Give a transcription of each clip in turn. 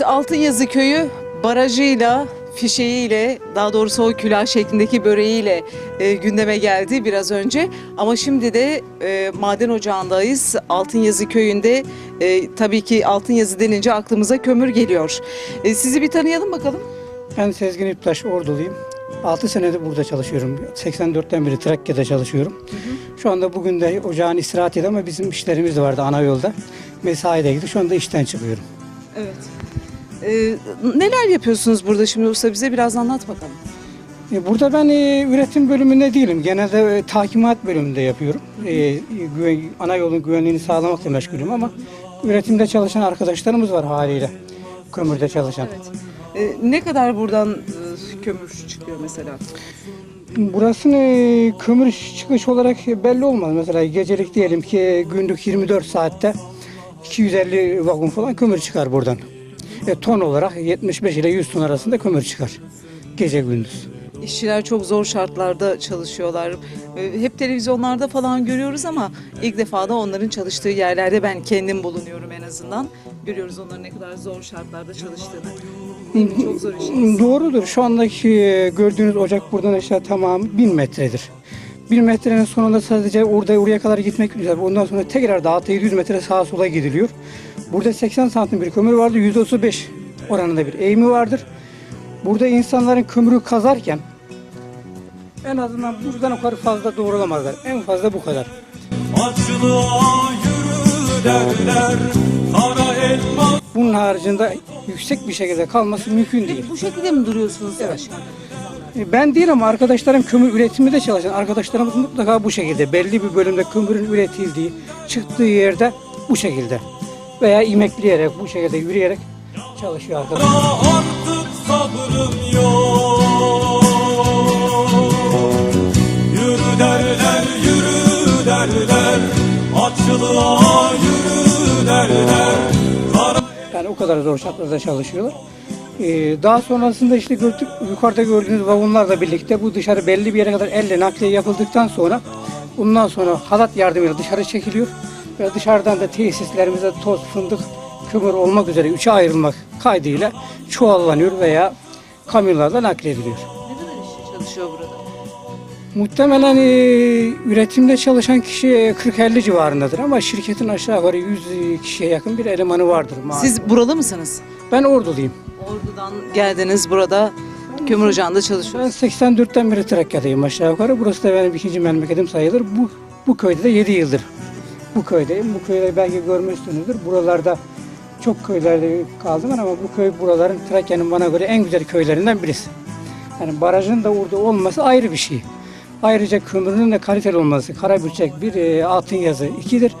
Evet Altınyazı köyü barajıyla, fişeğiyle, daha doğrusu o külah şeklindeki böreğiyle e, gündeme geldi biraz önce. Ama şimdi de e, maden ocağındayız. Altınyazı köyünde e, tabii ki Altınyazı denince aklımıza kömür geliyor. E, sizi bir tanıyalım bakalım. Ben Sezgin İptaş, Orduluyum. 6 senedir burada çalışıyorum. 84'ten beri Trakya'da çalışıyorum. Şu anda bugün de ocağın istirahat ama bizim işlerimiz de vardı ana yolda. Mesaide gidip şu anda işten çıkıyorum. Evet. E, neler yapıyorsunuz burada şimdi usta bize biraz anlat bakalım. E, Burada ben e, üretim bölümünde değilim. Genelde e, takimat bölümünde yapıyorum. E, güven, ana yolun güvenliğini sağlamakla meşgulüm ama üretimde çalışan arkadaşlarımız var haliyle. Kömürde çalışan. E, ne kadar buradan e, kömür çıkıyor mesela? Burasının e, kömür çıkış olarak belli olmaz. Mesela gecelik diyelim ki günlük 24 saatte 250 vagon falan kömür çıkar buradan. E, ton olarak 75 ile 100 ton arasında kömür çıkar. Gece gündüz. İşçiler çok zor şartlarda çalışıyorlar. Ee, Hep televizyonlarda falan görüyoruz ama ilk defa da onların çalıştığı yerlerde ben kendim bulunuyorum en azından. Görüyoruz onların ne kadar zor şartlarda çalıştığını. Çok zor işiniz. Doğrudur. Şu andaki e, gördüğünüz ocak buradan aşağı tamam 1000 metredir. 1000 metrenin sonunda sadece orada oraya kadar gitmek güzel. Ondan sonra tekrar daha 700 metre sağa sola gidiliyor. Burada 80 santim bir kömür vardı. %35 oranında bir eğimi vardır. Burada insanların kömürü kazarken en azından buradan o kadar fazla doğrulamazlar. En fazla bu kadar. Açlığa yürü derler Kara elma Bunun haricinde yüksek bir şekilde kalması mümkün değil. Bu şekilde mi duruyorsunuz aşağıda? E, Ben değil ama arkadaşlarım kömür üretiminde çalışan arkadaşlarımız mutlaka bu şekilde. Belli bir bölümde kömürün üretildiği, çıktığı yerde bu şekilde. Veya imekleyerek, bu şekilde yürüyerek çalışıyor arkadaşlar. artık sabrım yok Yürü derler yürü derler Açlığa yürü derler Kara Yani o kadar zor şartlarda çalışıyorlar. Ee, daha sonrasında işte gördük, yukarıda gördüğünüz vagonlarla birlikte bu dışarı belli bir yere kadar elle nakliye yapıldıktan sonra bundan sonra halat yardımıyla dışarı çekiliyor ve dışarıdan da tesislerimize toz, fındık, kömür olmak üzere üçe ayrılmak kaydıyla çuvallanıyor veya kamyonlarla naklediliyor. Ne kadar işçi çalışıyor burada? Muhtemelen e, üretimde çalışan kişi e, 40-50 civarındadır ama şirketin aşağı yukarı 100 kişiye yakın bir elemanı vardır. maalesef. Siz buralı mısınız? Ben orduluyum. Ordu'dan geldiniz burada kömür ocağında Ben çalışıyorsunuz. 84'ten beri Trakya'dayım aşağı yukarı. Burası da benim ikinci memleketim sayılır. Bu bu köyde de 7 yıldır. Bu köydeyim. Bu köyde belki görmüşsünüzdür. Buralarda çok köylerde kaldım ama bu köy buraların Trakya'nın bana göre en güzel köylerinden birisi. Yani barajın da orada olması ayrı bir şey. Ayrıca kömürünün de kaliteli olması. Karabürçek bir, e, altın yazı ikidir.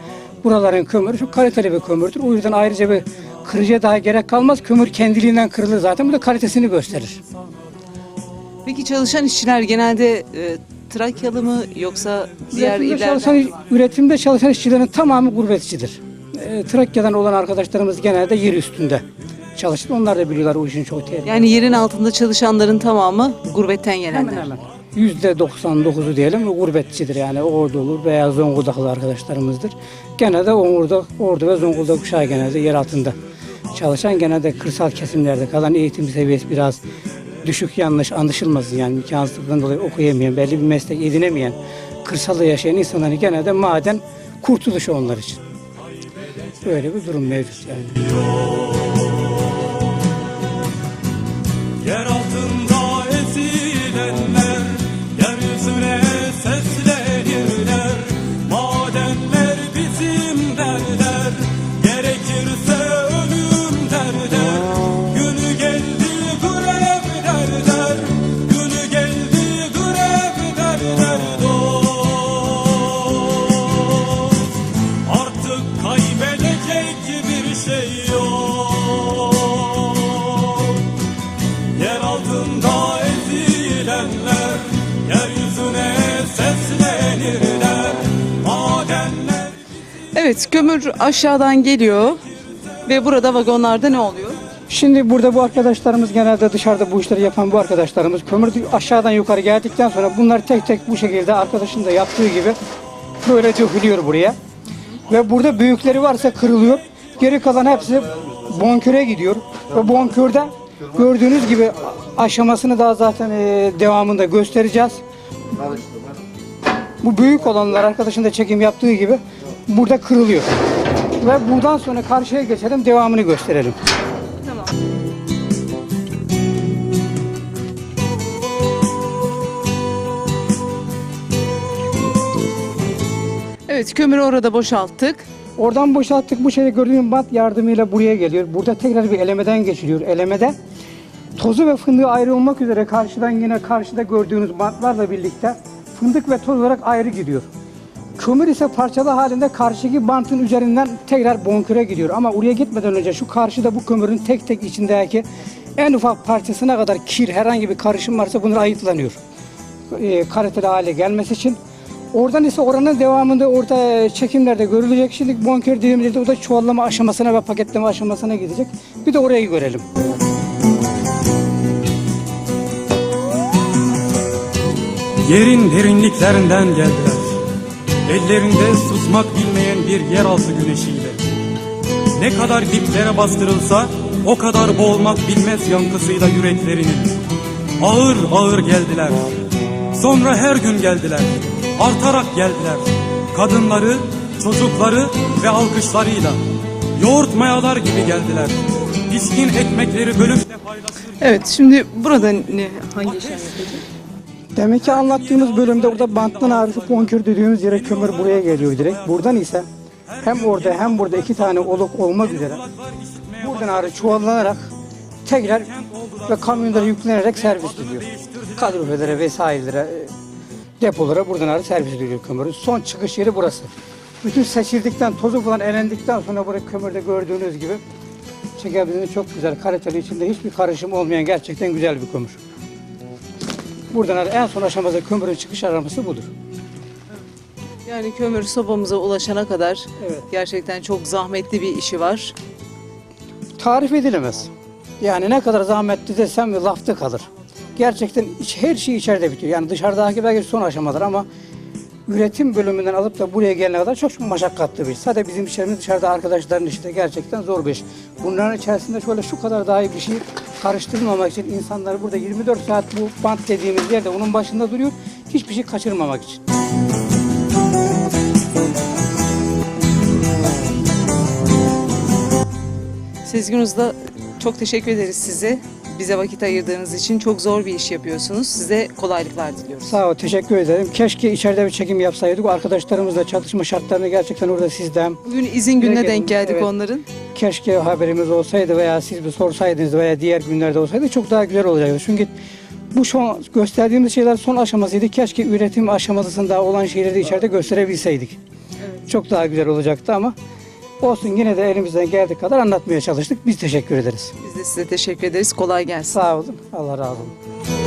Buraların kömürü çok kaliteli bir kömürdür. O yüzden ayrıca bir kırıcıya daha gerek kalmaz. Kömür kendiliğinden kırılır zaten. Bu da kalitesini gösterir. Peki çalışan işçiler genelde e, Trakyalı mı yoksa diğer üretimde illerden? çalışan, üretimde çalışan işçilerin tamamı gurbetçidir. E, Trakya'dan olan arkadaşlarımız genelde yer üstünde çalışır. Onlar da biliyorlar o işin çok tehlikeli. Yani yerin altında çalışanların tamamı gurbetten gelenler. hemen hemen. Yüzde 99'u diyelim gurbetçidir yani ordu olur veya Zonguldaklı arkadaşlarımızdır. Genelde ordu, ordu ve Zonguldak kuşağı genelde yer altında çalışan genelde kırsal kesimlerde kalan eğitim seviyesi biraz düşük yanlış anlaşılmasın yani imkansızlıktan dolayı okuyamayan, belli bir meslek edinemeyen, kırsalda yaşayan insanların genelde maden kurtuluşu onlar için. Böyle bir durum mevcut yani. Altında Evet kömür aşağıdan geliyor ve burada vagonlarda ne oluyor? Şimdi burada bu arkadaşlarımız genelde dışarıda bu işleri yapan bu arkadaşlarımız kömür aşağıdan yukarı geldikten sonra bunlar tek tek bu şekilde arkadaşın da yaptığı gibi böyle dökülüyor buraya. Ve burada büyükleri varsa kırılıyor. Geri kalan hepsi bonköre gidiyor. Ve bonkörde gördüğünüz gibi aşamasını daha zaten e, devamında göstereceğiz. Bu büyük olanlar arkadaşın da çekim yaptığı gibi burada kırılıyor. Ve buradan sonra karşıya geçelim devamını gösterelim. Evet kömürü orada boşalttık. Oradan boşalttık bu şeyi gördüğüm bant yardımıyla buraya geliyor. Burada tekrar bir elemeden geçiliyor. Elemede tozu ve fındığı ayrı olmak üzere karşıdan yine karşıda gördüğünüz bantlarla birlikte fındık ve toz olarak ayrı gidiyor. Kömür ise parçalı halinde karşıki bantın üzerinden tekrar bonköre gidiyor. Ama oraya gitmeden önce şu karşıda bu kömürün tek tek içindeki en ufak parçasına kadar kir herhangi bir karışım varsa bunlar ayıtlanıyor. E, kaliteli hale gelmesi için. Oradan ise oranın devamında orada çekimlerde görülecek. Şimdi bonkör dediğimizde o da çuvallama aşamasına ve paketleme aşamasına gidecek. Bir de orayı görelim. Yerin derinliklerinden geldiler. Ellerinde susmak bilmeyen bir yeraltı güneşiyle. Ne kadar diplere bastırılsa o kadar boğulmak bilmez yankısıyla yüreklerinin. Ağır ağır geldiler. Sonra her gün geldiler. Artarak geldiler. Kadınları, çocukları ve alkışlarıyla. Yoğurt mayalar gibi geldiler. Pişkin ekmekleri bölüp de paylaşır. Evet şimdi burada ne hangi işlem yapacağız? Demek ki anlattığımız bölümde orada banttan ağrısı bonkör dediğimiz yere kömür buraya geliyor direkt. Buradan ise hem orada hem burada iki tane oluk olmak üzere buradan ağrı çuvallanarak tekrar ve kamyonlara yüklenerek servis ediliyor. Kadrofelere vesairelere e, depolara buradan ağrı servis ediliyor kömürün. Son çıkış yeri burası. Bütün seçildikten, tozu falan elendikten sonra burada kömürde gördüğünüz gibi çekebildiğiniz çok güzel, kaliteli içinde hiçbir karışım olmayan gerçekten güzel bir kömür. Buradan en son aşamada kömürün çıkış araması budur. Yani kömür sobamıza ulaşana kadar Evet. gerçekten çok zahmetli bir işi var. tarif edilemez. Yani ne kadar zahmetli desem lafta kalır. Gerçekten iç, her şey içeride bitiyor. Yani dışarıdaki belki son aşamadır ama üretim bölümünden alıp da buraya gelene kadar çok maşakkatli bir iş. Sadece bizim işlerimiz dışarıda arkadaşların işi de gerçekten zor bir iş. Bunların içerisinde şöyle şu kadar daha iyi bir şey karıştırmamak için insanlar burada 24 saat bu bant dediğimiz yerde onun başında duruyor. Hiçbir şey kaçırmamak için. Sezgin Usta çok teşekkür ederiz size. Bize vakit ayırdığınız için çok zor bir iş yapıyorsunuz. Size kolaylıklar diliyoruz. Sağ ol, teşekkür ederim. Keşke içeride bir çekim yapsaydık. Arkadaşlarımızla çalışma şartlarını gerçekten orada sizden Bugün izin gününe denk geldik evet. onların. keşke haberimiz olsaydı veya siz bir sorsaydınız veya diğer günlerde olsaydı çok daha güzel olacaktı. Çünkü bu son gösterdiğimiz şeyler son aşamasıydı. Keşke üretim aşamasında olan şeyleri de içeride gösterebilseydik. Çok daha güzel olacaktı ama olsun yine de elimizden geldiği kadar anlatmaya çalıştık. Biz teşekkür ederiz. Biz de size teşekkür ederiz. Kolay gelsin. Sağ olun. Allah razı olsun.